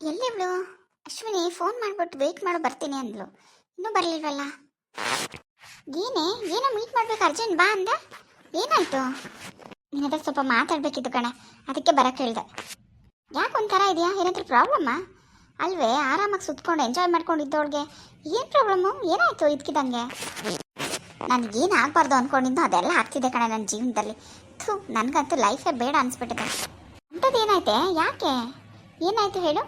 ಎಲ್ಲಿವಳು Ashwini phone ಮಾಡ್ಬಿಟ್ಟು wait ಮಾಡು, ಬರ್ತೀನಿ ಅಂದ್ಲು. ಇನ್ನೂ ಬರಲಿಲ್ವಲ್ಲ? ಏನೇ, ಏನೋ ಮೀಟ್ ಮಾಡ್ಬೇಕು ಅರ್ಜೆಂಟ್ ಬಾ ಅಂದೆ. ಏನಾಯ್ತು? ನಿನ್ನ ಸ್ವಲ್ಪ ಮಾತಾಡ್ಬೇಕಿತ್ತು ಕಣೆ, ಅದಕ್ಕೆ ಬರಕ್ಕೆ ಹೇಳ್ದೆ. ಯಾಕೆ ಒಂಥರ ಇದೆಯಾ? ಏನಾದರೂ ಪ್ರಾಬ್ಲಮ್ಮಾ ಅಲ್ವೇ, ಆರಾಮಾಗಿ ಸುತ್ಕೊಂಡು ಎಂಜಾಯ್ ಮಾಡ್ಕೊಂಡಿದ್ದವಳಿಗೆ ಏನು ಪ್ರಾಬ್ಲಮ್ಮು ಏನಾಯ್ತು ಇದಕ್ಕಿದಂಗೆ ನನಗೇನು ಆಗಬಾರ್ದು ಅಂದ್ಕೊಂಡಿದ್ದು ಅದೆಲ್ಲ ಆಗ್ತಿದೆ ಕಣೆ ನನ್ನ ಜೀವನದಲ್ಲಿ. ಥೂ, ನನಗಂತೂ ಲೈಫೇ ಬೇಡ ಅನ್ಸ್ಬಿಟ್ಟಿದೆ. ಅಂಥದ್ದು ಏನಾಯ್ತೆ ಯಾಕೆ? ಏನಾಯ್ತು ಹೇಳು?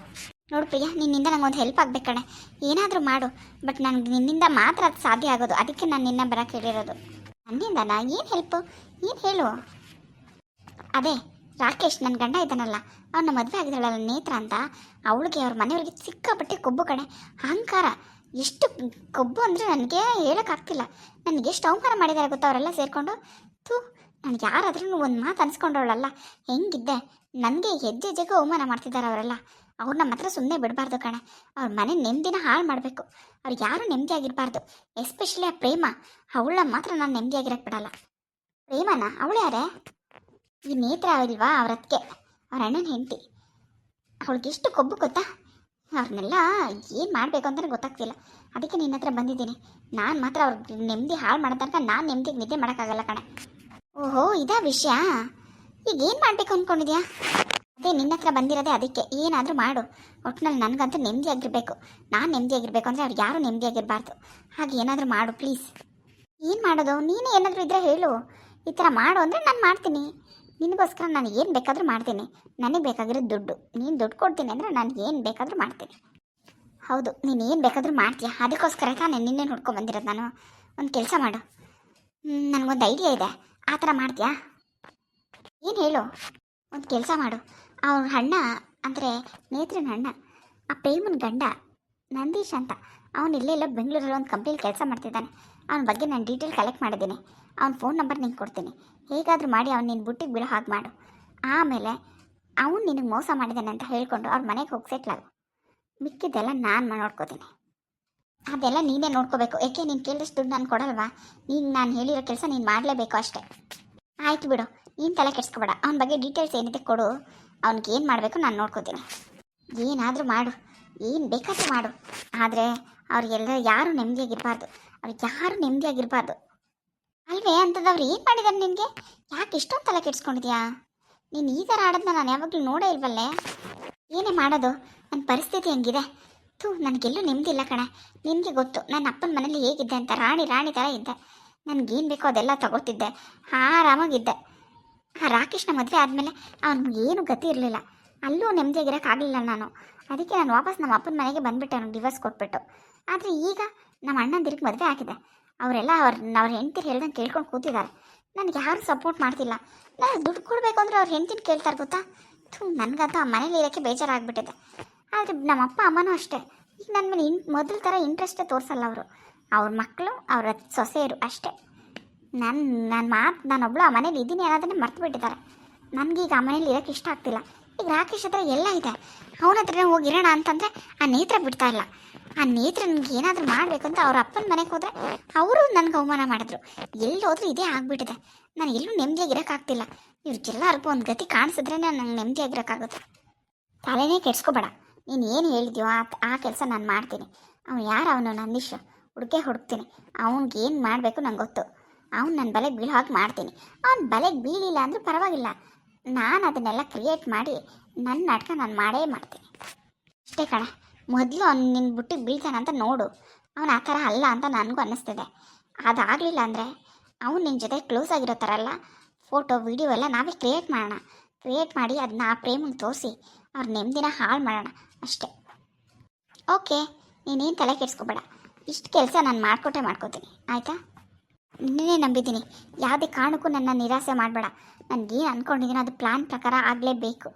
ನೋಡು ಪ್ರಿಯ, ನಿನ್ನಿಂದ ನಂಗೊಂದು ಹೆಲ್ಪ್ ಆಗ್ಬೇಕು ಕಣೆ. ಏನಾದರೂ ಮಾಡು ಬಟ್ ನನಗೆ ನಿನ್ನಿಂದ ಮಾತ್ರ ಅದು ಸಾಧ್ಯ ಆಗೋದು. ಅದಕ್ಕೆ ನಾನು ನಿನ್ನ ಬರೋಕ್ಕೆ ಹೇಳಿರೋದು ನನ್ನಿಂದನಾ ಏನು ಹೆಲ್ಪು ಏನು ಹೇಳು? ಅದೇ, ರಾಕೇಶ್ ನನ್ನ ಗಂಡ ಇದ್ದಾನಲ್ಲ, ಅವನ ಮದುವೆ ಆಗಿದ್ದಾಳಲ್ಲ ನೇತ್ರ ಅಂತ. ಅವಳಿಗೆ ಅವ್ರ ಮನೆಯವ್ರಿಗೆ ಸಿಕ್ಕಾಪಟ್ಟೆ ಕೊಬ್ಬು ಕಣೆ. ಅಹಂಕಾರ. ಎಷ್ಟು ಕೊಬ್ಬು ಅಂದರೆ ನನಗೆ ಹೇಳೋಕ್ಕಾಗ್ತಿಲ್ಲ ನನಗೆ ಎಷ್ಟು ಅವಮಾನ ಮಾಡಿದ್ದಾರೆ ಗೊತ್ತಾ ಅವರೆಲ್ಲ ಸೇರಿಕೊಂಡು? ಥೂ ನನಗೆ ಯಾರಾದ್ರೂ ಒಂದು ಮಾತು ಅನ್ಸ್ಕೊಂಡವಳಲ್ಲ. ಹೆಂಗಿದ್ದೆ? ನನಗೆ ಹೆಜ್ಜೆ ಜಗ ಅವಮಾನ ಮಾಡ್ತಿದ್ದಾರೆ ಅವರೆಲ್ಲ. ಅವ್ರು ನಮ್ಮ ಹತ್ರ ಸುಮ್ಮನೆ ಬಿಡಬಾರ್ದು ಕಣೆ. ಅವ್ರ ಮನೆ ನೆಮ್ಮದಿನ ಹಾಳು ಮಾಡಬೇಕು. ಅವ್ರು ಯಾರು ನೆಮ್ಮದಿಯಾಗಿರಬಾರ್ದು ಎಸ್ಪೆಷಲಿ ಆ ಪ್ರೇಮ. ಅವಳ ಮಾತ್ರ ನಾನು ನೆಮ್ಮದಿಯಾಗಿರಕ್ಕೆ ಬಿಡಲ್ಲ. ಪ್ರೇಮನ? ಅವಳು ಯಾರೇ? ಈ ನೇತ್ರ ಇಲ್ವಾ ಅವ್ರ ಅವ್ರ ಅಣ್ಣನ ಹೆಂಡತಿ. ಅವಳಿಗೆಷ್ಟು ಕೊಬ್ಬು ಗೊತ್ತಾ? ಅವ್ರನ್ನೆಲ್ಲ ಏನು ಮಾಡಬೇಕು ಅಂತಲೇ ಗೊತ್ತಾಗ್ತಿಲ್ಲ. ಅದಕ್ಕೆ ನಿನ್ನ ಹತ್ರ ಬಂದಿದ್ದೀನಿ. ನಾನು ಮಾತ್ರ ಅವ್ರ ನೆಮ್ಮದಿ ಹಾಳು ಮಾಡೋ ತನಕ ನಾನು ನೆಮ್ಮದಿಗೆ ನಿದ್ದೆ ಮಾಡೋಕ್ಕಾಗಲ್ಲ ಕಣೆ. ಓಹೋ, ಇದಾ ವಿಷಯ? ಈಗ ಏನು ಮಾಡಬೇಕು ಅಂದ್ಕೊಂಡಿದ್ಯಾ ಅದೇ ನಿನ್ನ ಹತ್ರ ಬಂದಿರೋದೇ ಅದಕ್ಕೆ. ಏನಾದರೂ ಮಾಡು. ಒಟ್ಟಿನಲ್ಲಿ ನನಗಂತೂ ನೆಮ್ಮದಿಯಾಗಿರಬೇಕು ನಾನು ನೆಮ್ಮದಿಯಾಗಿರಬೇಕು ಅಂದರೆ ಅವ್ರು ಯಾರೂ ನೆಮ್ಮದಿಯಾಗಿರಬಾರ್ದು ಹಾಗೆ ಏನಾದರೂ ಮಾಡು ಪ್ಲೀಸ್. ಏನು ಮಾಡೋದು? ನೀನೇ ಏನಾದರೂ ಇದ್ದರೆ ಹೇಳು. ಈ ಥರ ಮಾಡು ಅಂದರೆ ನಾನು ಮಾಡ್ತೀನಿ. ನಿನಗೋಸ್ಕರ ನಾನು ಏನು ಬೇಕಾದರೂ ಮಾಡ್ತೀನಿ. ನನಗೆ ಬೇಕಾಗಿರೋದು ದುಡ್ಡು. ನೀನು ದುಡ್ಡು ಕೊಡ್ತೀನಿ ಅಂದರೆ ನಾನು ಏನು ಬೇಕಾದರೂ ಮಾಡ್ತೀನಿ. ಹೌದು, ನೀನು ಏನು ಬೇಕಾದರೂ ಮಾಡ್ತೀಯ. ಅದಕ್ಕೋಸ್ಕರ ತಾನೇ ನಿನ್ನೆ ನೋಡ್ಕೊಂಡು ಬಂದಿರೋದು ನಾನು. ಒಂದು ಕೆಲಸ ಮಾಡು. ನನಗೊಂದು ಐಡಿಯಾ ಇದೆ. ಆ ಥರ ಮಾಡ್ತೀಯಾ? ಏನು ಹೇಳು? ಒಂದು ಕೆಲಸ ಮಾಡು. ಅವ್ರ ಅಣ್ಣ, ಅಂದರೆ ನೇತ್ರನ ಅಣ್ಣ, ಆ ಪ್ರೇಮನ ಗಂಡ, ನಂದೀಶ್ ಅಂತ, ಅವನು ಇಲ್ಲೇ ಬೆಂಗಳೂರಲ್ಲಿ ಒಂದು ಕಂಪ್ನಿಲಿ ಕೆಲಸ ಮಾಡ್ತಿದ್ದಾನೆ. ಅವನ ಬಗ್ಗೆ ನಾನು ಡೀಟೇಲ್ ಕಲೆಕ್ಟ್ ಮಾಡಿದ್ದೀನಿ. ಅವ್ನ ಫೋನ್ ನಂಬರ್ ನಿಂಗೆ ಕೊಡ್ತೀನಿ. ಹೇಗಾದರೂ ಮಾಡಿ ಅವ್ನು ನಿನ್ನ ಬುಟ್ಟಿಗೆ ಬಿಡೋ ಹಾಗೆ ಮಾಡು. ಆಮೇಲೆ ಅವನು ನಿನಗೆ ಮೋಸ ಮಾಡಿದ್ದಾನೆ ಅಂತ ಹೇಳ್ಕೊಂಡು ಅವ್ರ ಮನೆಗೆ ಹೋಗಿ ಸೆಟ್ಲಾಗು ಮಿಕ್ಕಿದ್ದೆಲ್ಲ ನಾನು ನೋಡ್ಕೋತೀನಿ. ಅದೆಲ್ಲ ನೀನೇ ನೋಡ್ಕೋಬೇಕು. ಏಕೆ, ನೀನು ಕೇಳಿದಷ್ಟು ದುಡ್ಡು ನಾನು ಕೊಡಲ್ವಾ? ನೀನು ನಾನು ಹೇಳಿರೋ ಕೆಲಸ ನೀನು ಮಾಡಲೇಬೇಕು ಅಷ್ಟೇ. ಆಯ್ತು ಬಿಡು. ನೀನು ತಲೆ ಕೆಡ್ಸ್ಕೊಬೇಡ. ಅವನ ಬಗ್ಗೆ ಡೀಟೇಲ್ಸ್ ಏನಿದೆ ಕೊಡು. ಅವ್ನಿಗೆ ಏನು ಮಾಡಬೇಕು ನಾನು ನೋಡ್ಕೋತೀನಿ. ಏನಾದರೂ ಮಾಡು. ಏನು ಬೇಕಾದರೂ ಮಾಡು. ಆದರೆ ಅವ್ರಿಗೆಲ್ಲ ಯಾರು ನೆಮ್ಮದಿಯಾಗಿರಬಾರ್ದು. ಅವ್ರಿಗೆ ಯಾರು ನೆಮ್ಮದಿಯಾಗಿರಬಾರ್ದು. ಅಲ್ವೇ? ಅಂಥದ್ದವ್ರು ಏನು ಮಾಡಿದಾರೆ ನಿನಗೆ? ಯಾಕೆ ಇಷ್ಟೊಂದು ತಲೆ ಕೆಡ್ಸ್ಕೊಂಡಿದ್ಯಾ? ನೀನು ಈ ಥರ ಆಡೋದನ್ನ ನಾನು ಯಾವಾಗಲೂ ನೋಡೇ ಇಲ್ವಲ್ಲೇ? ಏನೇ ಮಾಡೋದು? ನನ್ನ ಪರಿಸ್ಥಿತಿ ಹೆಂಗಿದೆ. ಥೂ, ನನಗೆಲ್ಲೂ ನೆಮ್ಮದಿ ಇಲ್ಲ ಕಣೆ. ನಿನಗೆ ಗೊತ್ತು ನನ್ನ ಅಪ್ಪನ ಮನೇಲಿ ಹೇಗಿದ್ದೆ ಅಂತ. ರಾಣಿ ರಾಣಿ ಥರ ಇದ್ದೆ. ನನಗೇನು ಬೇಕೋ ಅದೆಲ್ಲ ತಗೋತಿದ್ದೆ. ಆರಾಮಾಗಿದ್ದೆ. ಆ ರಾಕೇಶ್ನ ಮದುವೆ ಆದಮೇಲೆ ಅವ್ನಿಗೆ ಏನು ಗತಿ ಇರಲಿಲ್ಲ. ಅಲ್ಲೂ ನೆಮ್ಮದಿಯಾಗಿರೋಕ್ಕಾಗಲಿಲ್ಲ ನಾನು. ಅದಕ್ಕೆ ನಾನು ವಾಪಸ್ ನಮ್ಮ ಅಪ್ಪನ ಮನೆಗೆ ಬಂದುಬಿಟ್ಟೆ ನಾನು ಡಿವರ್ಸ್ ಕೊಟ್ಬಿಟ್ಟು. ಆದರೆ ಈಗ ನಮ್ಮ ಅಣ್ಣಂದಿರಿಗೆ ಮದುವೆ ಆಗಿದೆ. ಅವರೆಲ್ಲ ಅವ್ರ ಅವ್ರ ಹೆಂಡ್ತಿರು ಹೇಳ್ದಂಗೆ ಕೇಳ್ಕೊಂಡು ಕೂತಿದ್ದಾರೆ ನನಗೆ ಯಾರು ಸಪೋರ್ಟ್ ಮಾಡ್ತಿಲ್ಲ. ನಾನು ದುಡ್ಡು ಕೊಡಬೇಕು ಅಂದರೆ ಅವ್ರ ಹೆಂಡ್ತಿನ ಕೇಳ್ತಾರೆ ಗೊತ್ತಾ? ಥೂ, ನನಗಂತೂ ಆ ಮನೇಲಿ ಇರೋಕ್ಕೆ ಬೇಜಾರಾಗ್ಬಿಟ್ಟಿದೆ. ಆದರೆ ನಮ್ಮ ಅಪ್ಪ ಅಮ್ಮನೂ ಅಷ್ಟೇ. ಈಗ ನನ್ನ ಮೇಲೆ ಇನ್, ಮೊದಲ ಥರ ಇಂಟ್ರೆಸ್ಟೇ ತೋರಿಸಲ್ಲ ಅವರು. ಅವ್ರ ಮಕ್ಕಳು ಅವ್ರ ಸೊಸೆಯರು ಅಷ್ಟೇ. ನನ್ನ ನನ್ನ ಮಾತು ನಾನೊಬ್ಳು ಆ ಮನೇಲಿ ಇದ್ದೀನಿ ಅನ್ನೋದನ್ನೇ ಮರ್ತು ಬಿಟ್ಟಿದ್ದಾರೆ ನನಗೀಗ ಆ ಮನೇಲಿ ಇರೋಕ್ಕೆ ಇಷ್ಟ ಆಗ್ತಿಲ್ಲ. ಈಗ ರಾಕೇಶ್ ಹತ್ರ ಎಲ್ಲ ಇದೆ. ಅವನ ಹತ್ರನೇ ಹೋಗಿರೋಣ ಅಂತಂದರೆ ಆ ನೇತ್ರ ಬಿಡ್ತಾ ಇಲ್ಲ. ಆ ನೇತ್ರ ನನಗೆ ಏನಾದರೂ ಅಂತ ಅವ್ರ ಅಪ್ಪನ ಮನೆಗೆ ಹೋದರೆ ಅವರು ನನಗೆ ಅವಮಾನ ಮಾಡಿದ್ರು. ಎಲ್ಲಿ ಹೋದ್ರೂ ಇದೇ ಆಗಿಬಿಟ್ಟಿದೆ. ನಾನು ಎಲ್ಲೂ ನೆಮ್ಮದಿಯಾಗಿರೋಕ್ಕಾಗ್ತಿಲ್ಲ ಇವ್ರಿಗೆಲ್ಲರಿಗೂ ಒಂದು ಗತಿ ಕಾಣಿಸಿದ್ರೆ ನಂಗೆ ನೆಮ್ಮದಿಯಾಗಿರೋಕ್ಕಾಗುತ್ತೆ ತಲೆನೇ ಕೆಡ್ಸ್ಕೊಬೇಡ. ನೀನು ಏನು ಹೇಳಿದ್ಯೋ ಆ ಆ ಕೆಲಸ ನಾನು ಮಾಡ್ತೀನಿ. ಅವನು ಯಾರು? ಅವನು ನಂದೀಶ್. ಹುಡುಕೆ ಹುಡುಕ್ತೀನಿ. ಅವ್ನಿಗೆ ಏನು ಮಾಡಬೇಕು ನಂಗೆ ಗೊತ್ತು. ಅವ್ನು ನನ್ನ ಬಲೆಗೆ ಬೀಳೋ ಹಾಗೆ ಮಾಡ್ತೀನಿ. ಅವ್ನು ಬಲೆಗೆ ಬೀಳಿಲ್ಲ ಅಂದರೂ ಪರವಾಗಿಲ್ಲ. ನಾನು ಅದನ್ನೆಲ್ಲ ಕ್ರಿಯೇಟ್ ಮಾಡಿ ನನ್ನ ನಾಟಕ ನಾನು ಮಾಡೇ ಮಾಡ್ತೀನಿ. ಅಷ್ಟೇ ಕಣ. ಮೊದಲು ಅವ್ನು ನಿನ್ನ ಬುಟ್ಟಿಗೆ ಬೀಳ್ತಾನಂತ ನೋಡು. ಅವನು ಆ ಥರ ಅಲ್ಲ ಅಂತ ನನಗೂ ಅನ್ನಿಸ್ತಿದೆ. ಅದಾಗಲಿಲ್ಲ ಅಂದರೆ ಅವನು ನಿನ್ನ ಜೊತೆ ಕ್ಲೋಸ್ ಆಗಿರೋ ಥರ ಎಲ್ಲ ಫೋಟೋ, ವಿಡಿಯೋ ಎಲ್ಲ ನಾವೇ ಕ್ರಿಯೇಟ್ ಮಾಡೋಣ. ಕ್ರಿಯೇಟ್ ಮಾಡಿ ಅದನ್ನ ಆ ಪ್ರೇಮಿಗೆ ತೋರಿಸಿ ಅವ್ರ ನೆಮ್ಮದಿನ ಹಾಳು ಮಾಡೋಣ. ಅಷ್ಟೇ. ಓಕೆ. ನೀನೇನು ತಲೆ ಕೆಡಿಸ್ಕೋಬೇಡ. ಇಷ್ಟು ಕೆಲಸ ನಾನು ಮಾಡ್ಕೊಟ್ಟೆ ಮಾಡ್ಕೋತೀನಿ, ಆಯಿತಾ? ನಿನ್ನೇ ನಂಬಿದ್ದೀನಿ. ಯಾವುದೇ ಕಾರಣಕ್ಕೂ ನನ್ನ ನಿರಾಸೆ ಮಾಡಬೇಡ. ನನಗೇನು ಅಂದ್ಕೊಂಡಿದ್ದೀನಿ ಅದು ಪ್ಲಾನ್ ಪ್ರಕಾರ ಆಗಲೇಬೇಕು.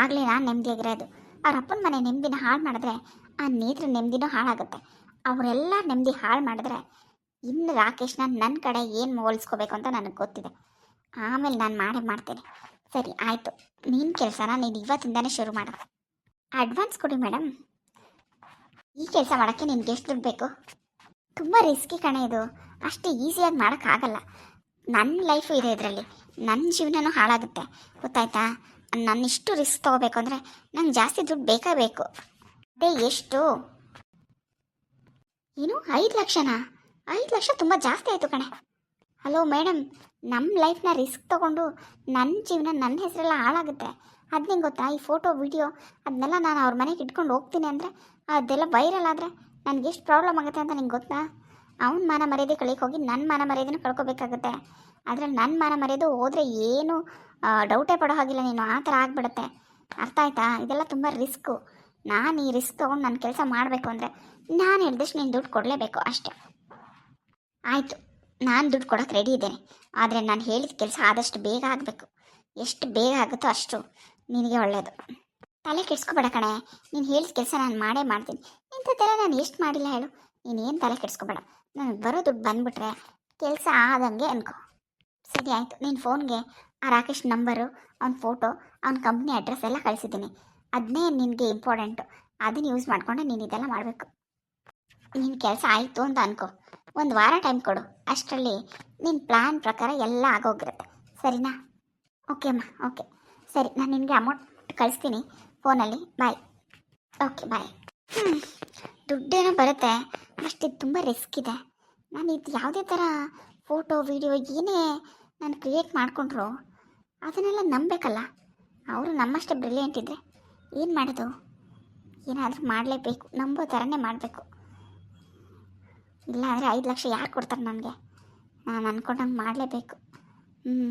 ಆಗಲೇ ನಾನು ನೆಮ್ಮದಿಯಾಗಿರೋದು ಅವ್ರ ಅಪ್ಪನ ಮನೆ ನೆಮ್ಮದಿನ ಹಾಳು ಮಾಡಿದ್ರೆ ಆ ನೇತ್ರ ನೆಮ್ಮದಿನೂ ಹಾಳಾಗುತ್ತೆ. ಅವರೆಲ್ಲ ನೆಮ್ಮದಿ ಹಾಳು ಮಾಡಿದ್ರೆ ಇನ್ನು ರಾಕೇಶ್ನ ನನ್ನ ಕಡೆ ಏನು ಹೋಲಿಸ್ಕೋಬೇಕು ಅಂತ ನನಗೆ ಗೊತ್ತಿದೆ. ಆಮೇಲೆ ನಾನು ಮಾಡೇ ಮಾಡ್ತೇನೆ. ಸರಿ, ಆಯಿತು. ನಿನ್ನ ಕೆಲಸನ ನೀನು ಇವತ್ತಿಂದನೇ ಶುರು ಮಾಡು. ಅಡ್ವಾನ್ಸ್ ಕೊಡಿ ಮೇಡಮ್ ಈ ಕೆಲಸ ಮಾಡೋಕ್ಕೆ ನಿನ್ಗೆ ಎಷ್ಟು ದುಡ್ಡು ಬೇಕು ತುಂಬ ರಿಸ್ಕಿ ಕಣೆ ಇದು. ಅಷ್ಟು ಈಸಿಯಾಗಿ ಮಾಡೋಕ್ಕಾಗಲ್ಲ. ನನ್ನ ಲೈಫು ಇದೆ ಇದರಲ್ಲಿ. ನನ್ನ ಜೀವನನೂ ಹಾಳಾಗುತ್ತೆ. ಗೊತ್ತಾಯ್ತಾ? ನಾನು ಇಷ್ಟು ರಿಸ್ಕ್ ತೊಗೋಬೇಕು ಅಂದರೆ ನಂಗೆ ಜಾಸ್ತಿ ದುಡ್ಡು ಬೇಕೇ ಬೇಕು? ಅದೇ ಎಷ್ಟು? ಏನು? ಐದು ಲಕ್ಷನಾ? ಐದು ಲಕ್ಷ ತುಂಬ ಜಾಸ್ತಿ ಆಯಿತು ಕಣೆ. ಹಲೋ ಮೇಡಮ್ ನಮ್ಮ ಲೈಫ್ನ ರಿಸ್ಕ್ ತೊಗೊಂಡು ನನ್ನ ಜೀವನ ನನ್ನ ಹೆಸರೆಲ್ಲ ಹಾಳಾಗುತ್ತೆ. ಅದು ನಿಂಗೆ ಗೊತ್ತಾ? ಈ ಫೋಟೋ ವಿಡಿಯೋ ಅದನ್ನೆಲ್ಲ ನಾನು ಅವ್ರ ಮನೆಗೆ ಇಟ್ಕೊಂಡು ಹೋಗ್ತೀನಿ ಅಂದರೆ ಅದೆಲ್ಲ ವೈರಲ್ ಆದರೆ ನನಗೆ ಎಷ್ಟು ಪ್ರಾಬ್ಲಮ್ ಆಗುತ್ತೆ ಅಂತ ನಿಂಗೆ ಗೊತ್ತಾ? ಅವ್ನ ಮಾನ ಮರ್ಯಾದೆ ಕಳಿಗೆ ಹೋಗಿ ನನ್ನ ಮಾನ ಮರ್ಯಾದೆನ ಕಳ್ಕೊಬೇಕಾಗುತ್ತೆ. ಆದರೆ ನನ್ನ ಮಾನ ಮರ್ಯಾದೆ ಹೋದರೆ ಏನು ಡೌಟೇ ಪಡೋ ಹಾಗಿಲ್ಲ ನೀನು. ಆ ಥರ ಆಗಿಬಿಡುತ್ತೆ. ಅರ್ಥ ಆಯ್ತಾ? ಇದೆಲ್ಲ ತುಂಬ ರಿಸ್ಕು ನಾನು ಈ ರಿಸ್ಕ್ ತೊಗೊಂಡು ನನ್ನ ಕೆಲಸ ಮಾಡಬೇಕು ಅಂದರೆ ನಾನು ಹೇಳಿದಷ್ಟು ನೀನು ದುಡ್ಡು ಕೊಡಲೇಬೇಕು ಅಷ್ಟೆ. ಆಯಿತು. ನಾನು ದುಡ್ಡು ಕೊಡೋಕೆ ರೆಡಿ ಇದ್ದೇನೆ. ಆದರೆ ನಾನು ಹೇಳಿದ ಕೆಲಸ ಆದಷ್ಟು ಬೇಗ ಆಗಬೇಕು. ಎಷ್ಟು ಬೇಗ ಆಗುತ್ತೋ ಅಷ್ಟು. ನಿನಗೆ ಒಳ್ಳೆಯದು ತಲೆ ಕೆಡ್ಸ್ಕೊಬೇಡ ಕಣೆ. ನೀನು ಹೇಳಿದ ಕೆಲಸ ನಾನು ಮಾಡೇ ಮಾಡ್ತೀನಿ. ಇಂಥದ್ದೆಲ್ಲ ನಾನು ಎಷ್ಟು ಮಾಡಿಲ್ಲ ಹೇಳು. ನೀನೇನು ತಲೆ ಕೆಡ್ಸ್ಕೊಬೇಡ. ನನಗೆ ಬರೋ ದುಡ್ಡು ಬಂದುಬಿಟ್ರೆ ಕೆಲಸ ಆದಂಗೆ ಅನ್ಕೋ. ಸರಿ ಆಯಿತು. ನಿನ್ನ ಫೋನ್ಗೆ ಆ ರಾಕೇಶ್ ನಂಬರು, ಅವ್ನ ಫೋಟೋ, ಅವ್ನ ಕಂಪ್ನಿ ಅಡ್ರೆಸ್ ಎಲ್ಲ ಕಳಿಸಿದ್ದೀನಿ. ಅದನ್ನೇ ನಿನಗೆ ಇಂಪಾರ್ಟೆಂಟು ಅದನ್ನ ಯೂಸ್ ಮಾಡಿಕೊಂಡು ನೀನು ಇದೆಲ್ಲ ಮಾಡಬೇಕು. ನಿನ್ನ ಕೆಲಸ ಆಯಿತು ಅಂತ ಅನ್ಕೋ. ಒಂದು ವಾರ ಟೈಮ್ ಕೊಡು. ಅಷ್ಟರಲ್ಲಿ ನಿನ್ನ ಪ್ಲ್ಯಾನ್ ಪ್ರಕಾರ ಎಲ್ಲ ಆಗೋಗಿರುತ್ತೆ. ಸರಿನಾ? ಓಕೆ ಅಮ್ಮ. ಓಕೆ ಸರಿ, ನಾನು ನಿನಗೆ ಅಮೌಂಟ್ ಕಳಿಸ್ತೀನಿ ಫೋನಲ್ಲಿ ಬಾಯ್ ಓಕೆ ಬಾಯ್ ಹ್ಞೂ ದುಡ್ಡೇನೋ ಬರುತ್ತೆ ಅಷ್ಟು ಇದು ತುಂಬ ರಿಸ್ಕ್ ಇದೆ. ನಾನು ಇದು ಯಾವುದೇ ಥರ ಫೋಟೋ ವೀಡಿಯೋ ಏನೇ ನಾನು ಕ್ರಿಯೇಟ್ ಮಾಡಿಕೊಂಡ್ರು, ಅದನ್ನೆಲ್ಲ ನಂಬಬೇಕಲ್ಲ ಅವರು ನಮ್ಮಷ್ಟೇ ಬ್ರಿಲಿಯಂಟ್ ಇದ್ದರೆ ಏನು ಮಾಡೋದು? ಏನಾದರೂ ಮಾಡಲೇಬೇಕು, ನಂಬೋ ಥರನೇ ಮಾಡಬೇಕು. ಇಲ್ಲಾಂದರೆ ಐದು ಲಕ್ಷ ಯಾರು ಕೊಡ್ತಾರೆ ನನಗೆ? ನಾನು ಅಂದ್ಕೊಂಡಂಗೆ ಮಾಡಲೇಬೇಕು. ಹ್ಞೂ